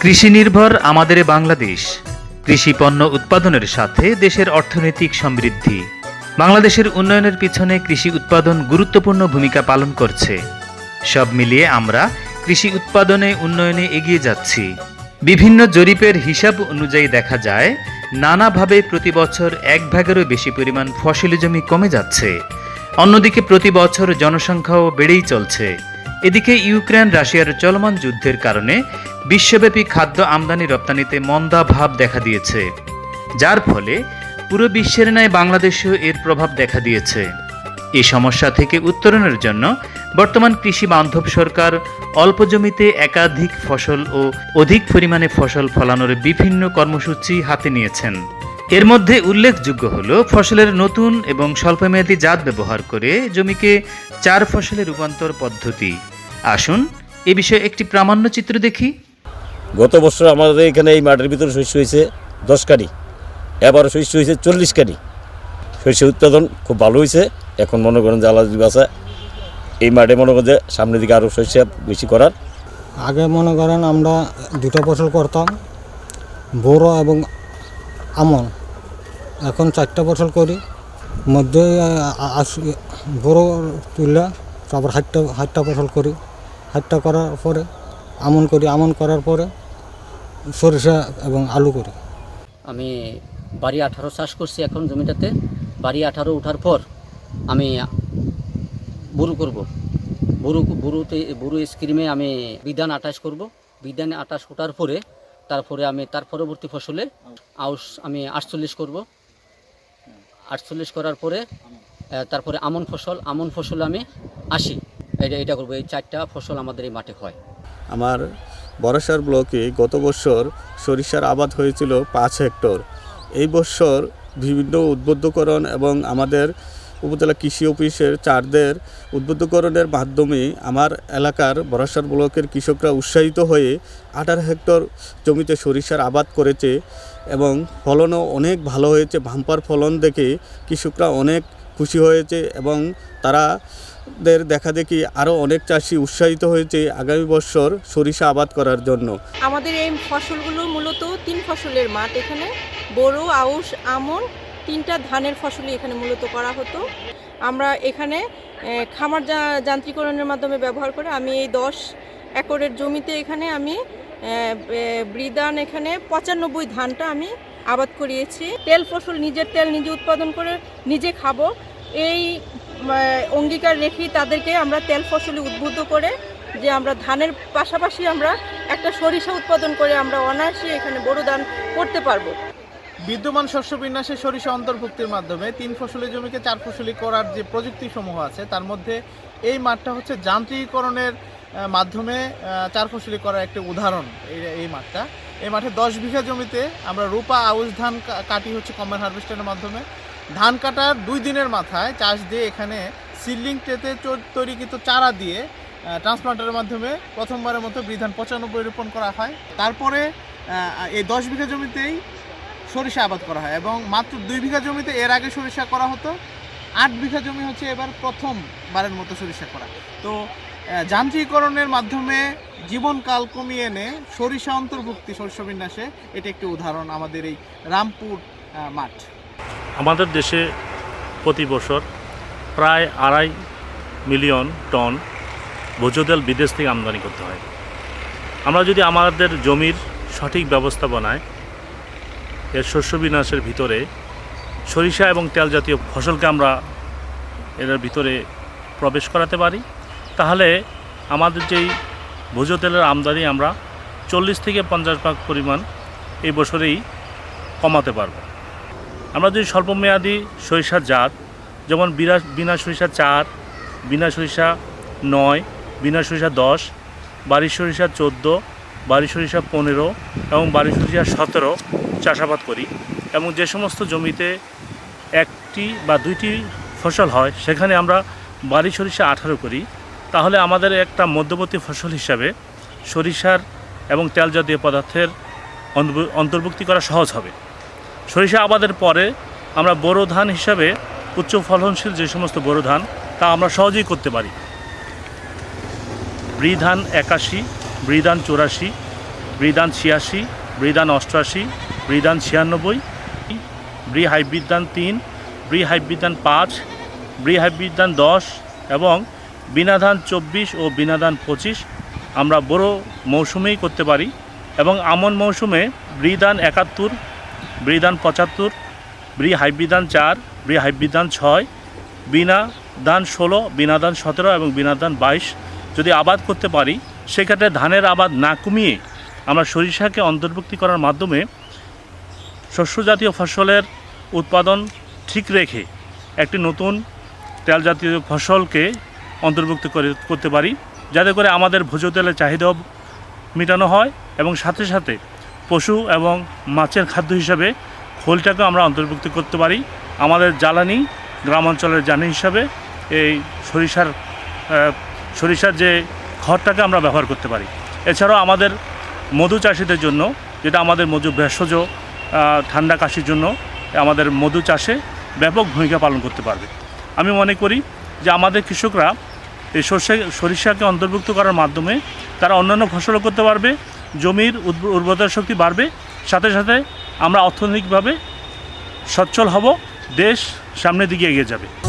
কৃষি নির্ভর আমাদের বাংলাদেশ। কৃষি পণ্য উৎপাদনের সাথে দেশের অর্থনৈতিক সমৃদ্ধি। বাংলাদেশের উন্নয়নের পিছনে কৃষি উৎপাদন গুরুত্বপূর্ণ ভূমিকা পালন করছে। সব মিলিয়ে আমরা কৃষি উৎপাদনে উন্নয়নে এগিয়ে যাচ্ছি। বিভিন্ন জরিপের হিসাব অনুযায়ী দেখা যায়, নানাভাবে প্রতি বছর এক ভাগেরও বেশি পরিমাণ ফসলি জমি কমে যাচ্ছে। অন্যদিকে প্রতি বছর জনসংখ্যাও বেড়েই চলছে। এদিকে ইউক্রেন, রাশিয়ার চলমান যুদ্ধের কারণে বিশ্বব্যাপী খাদ্য আমদানি রপ্তানিতে মন্দা ভাব দেখা দিয়েছে। যার ফলে পুরো বিশ্বের ন্যায় বাংলাদেশেও এর প্রভাব দেখা দিয়েছে। এই সমস্যা থেকে উত্তরণের জন্য বর্তমান কৃষি বান্ধব সরকার অল্প জমিতে একাধিক ফসল ও অধিক পরিমাণে ফসল ফলানোর বিভিন্ন কর্মসূচি হাতে নিয়েছেন। এর মধ্যে উল্লেখযোগ্য হল ফসলের নতুন এবং স্বল্পমেয়াদী জাত ব্যবহার করে জমিকে চার ফসলে রূপান্তর পদ্ধতি। আসুন এ বিষয়ে একটি প্রামাণ্য চিত্র দেখি। গত বছর আমাদের এখানে এই মাঠের ভিতরে শস্য হয়েছে দশ কানি। এবার শস্য হয়েছে চল্লিশ কানি। শস্যের উৎপাদন খুব ভালো হয়েছে। এখন মনে করেন যে যদি বাসা এই মাঠে মনে করেন যে সামনের দিকে আরও শস্য বেশি করার। আগে মনে করেন আমরা দুটো ফসল করতাম বোরো এবং আমন। এখন চারটা ফসল করি। মধ্যে বোরো তুলে তারপর হাটটা হাটটা ফসল করি। হাটটা করার পরে, আমন করি, আমন করার পরে সরিষা এবং আলু করি। আমি বাড়ি আঠারো চাষ করছি এখন জমিটাতে। বাড়ি আঠারো ওঠার পর আমি বুরু করব। বুরু, বুরুতে, বুরু স্ক্রিমে আমি বিধান আটাশ করব। বিধান আটাশ ওঠার পরে, তারপরে আমি, তার পরবর্তী ফসলে আউশ, আমি আটচল্লিশ করব। আটচল্লিশ করার পরে তারপরে আমন ফসল আমন ফসল আমি আসি এটা এটা করব। এই চারটা ফসল আমাদের এই মাঠে হয়। আমার বরাসার ব্লকে গত বছর সরিষার আবাদ হয়েছিল পাঁচ হেক্টর। এই বছর বিভিন্ন উদ্বুদ্ধকরণ এবং আমাদের উপজেলা কৃষি অফিসের চারদের উদ্বুদ্ধকরণের মাধ্যমে আমার এলাকার বরাসার ব্লকের কৃষকরা উৎসাহিত হয়ে আঠারো হেক্টর জমিতে সরিষার আবাদ করেছে এবং ফলনও অনেক ভালো হয়েছে। ভাম্পার ফলন দেখে কৃষকরা অনেক খুশি হয়েছে এবং তারা দের দেখা দেখি আরও অনেক চাষি উৎসাহিত হয়েছে আগামী বছর সরিষা আবাদ করার জন্য। আমাদের এই ফসলগুলো মূলত তিন ফসলের মাঠ এখানে। বোরো, আউশ, আমন তিনটা ধানের ফসলই এখানে মূলত করা হতো। আমরা এখানে খামার যান্ত্রিকরণের মাধ্যমে ব্যবহার করে আমি এই দশ একরের জমিতে এখানে আমি বৃদান এখানে পঁচানব্বই ধানটা আমি আবাদ করিয়েছি। তেল ফসল, নিজের তেল নিজে উৎপাদন করে নিজে খাব। এই অঙ্গীকার রেখে তাদেরকে আমরা তেল ফসলে উদ্বুদ্ধ করে যে আমরা ধানের পাশাপাশি আমরা একটা সরিষা উৎপাদন করে আমরা অনায়াসে এখানে বড় ধান করতে পারব। বিদ্যমান শস্য বিন্যাসে সরিষা অন্তর্ভুক্তির মাধ্যমে তিন ফসলি জমিকে চার ফসলি করার যে প্রযুক্তি সমূহ আছে, তার মধ্যে এই মাঠটা হচ্ছে যান্ত্রিকীকরণের মাধ্যমে চার ফসলি করার একটি উদাহরণ এই মাঠটা। এই মাঠে দশ বিঘা জমিতে আমরা রূপা, আউশ, ধান কাটি হচ্ছে কম্বাইন হারভেস্টারের মাধ্যমে। ধান কাটার দুই দিনের মাথায় চাষ দিয়ে এখানে সিলিং ট্রেতে তৈরিকৃত চারা দিয়ে ট্রান্সপ্লান্টারের মাধ্যমে প্রথমবারের মতো বিধান পঁচানব্বই রোপণ করা হয়। তারপরে এই দশ বিঘা জমিতেই সরিষা আবাদ করা হয় এবং মাত্র দুই বিঘা জমিতে এর আগে সরিষা করা হতো। আট বিঘা জমি হচ্ছে এবার প্রথমবারের মতো সরিষা করা। তো যান্ত্রিকরণের মাধ্যমে জীবনকাল কমিয়ে এনে সরিষা অন্তর্ভুক্তি শস্য বিন্যাসে এটি একটি উদাহরণ আমাদের এই রামপুর মাঠ। আমাদের দেশে প্রতি বছর প্রায় আড়াই মিলিয়ন টন ভোজ্য তেল বিদেশ থেকে আমদানি করতে হয়। আমরা যদি আমাদের জমির সঠিক ব্যবস্থাপনায় এর শস্য বিনাশের ভিতরে সরিষা এবং তেল জাতীয় ফসলকে আমরা এর ভিতরে প্রবেশ করাতে পারি। তাহলে আমাদের যেই ভোজ্য তেলের আমদানি আমরা চল্লিশ থেকে পঞ্চাশ ভাগ পরিমাণ এই বছরেই কমাতে পারব। আমরা যদি স্বল্পমেয়াদী সরিষার জাত, যেমন বিনা বিনা সরিষা চার, বিনা সরিষা নয়, বিনা সরিষা দশ বাড়ি সরিষা চোদ্দ বাড়ি সরিষা পনেরো এবং বাড়ি সরিষা সতেরো চাষাবাদ করি এবং যে সমস্ত জমিতে একটি বা দুইটি ফসল হয়, সেখানে আমরা বাড়ি সরিষা আঠারো করি। তাহলে আমাদের একটা মধ্যবর্তী ফসল হিসাবে সরিষার এবং তেল জাতীয় পদার্থের অন্তর্ভুক্তি করা সহজ হবে। সরিষা আবাদের পরে আমরা বোরো ধান হিসাবে উচ্চ ফলনশীল যে সমস্ত বোরো ধান, তা আমরা সহজেই করতে পারি। ব্রি ধান একাশি ব্রি ধান চুরাশি, বৃদান ছিয়াশি, বৃদান অষ্টআশি, বৃদান ছিয়ানব্বই ব্রি হাইব্রিদান তিন ব্রি হাইব্রিদান পাঁচ ব্রি হাইব্রিদান দশ এবং বিনাধান চব্বিশ ও বিনাধান পঁচিশ আমরা বড় মৌসুমেই করতে পারি এবং আমন মৌসুমে ব্রিদান একাত্তর ব্রিদান পঁচাত্তর ব্রি হাইব্রিদান চার ব্রি হাইব্রিদান ছয় বিনা দান ষোলো বিনা দান সতেরো এবং বিনা দান বাইশ যদি আবাদ করতে পারি সেক্ষেত্রে ধানের আবাদ না কমিয়ে আমরা সরিষাকে অন্তর্ভুক্তি করার মাধ্যমে শস্য জাতীয় ফসলের উৎপাদন ঠিক রেখে একটি নতুন তেল জাতীয় ফসলকে অন্তর্ভুক্ত করে করতে পারি। যাতে করে আমাদের ভোজ্য তেলের চাহিদাও মেটানো হয় এবং সাথে সাথে পশু এবং মাছের খাদ্য হিসাবে খোলটাকেও আমরা অন্তর্ভুক্ত করতে পারি। আমাদের জ্বালানি গ্রাম অঞ্চলের জ্বালানি হিসাবে এই সরিষার সরিষার যে খড়টাকে আমরা ব্যবহার করতে পারি। এছাড়াও আমাদের মধু চাষিদের জন্য, যেটা আমাদের মধু ভেষজ ঠান্ডা কাশির জন্য আমাদের মধু চাষে ব্যাপক ভূমিকা পালন করতে পারবে। আমি মনে করি যে আমাদের কৃষকরা এই সর্ষে, সরিষাকে অন্তর্ভুক্ত করার মাধ্যমে তারা অন্যান্য ফসলও করতে পারবে, জমির উর্ব- উর্বরতা শক্তি বাড়বে, সাথে সাথে আমরা অর্থনৈতিকভাবে সচ্ছল হব, দেশ সামনের দিকে এগিয়ে যাবে।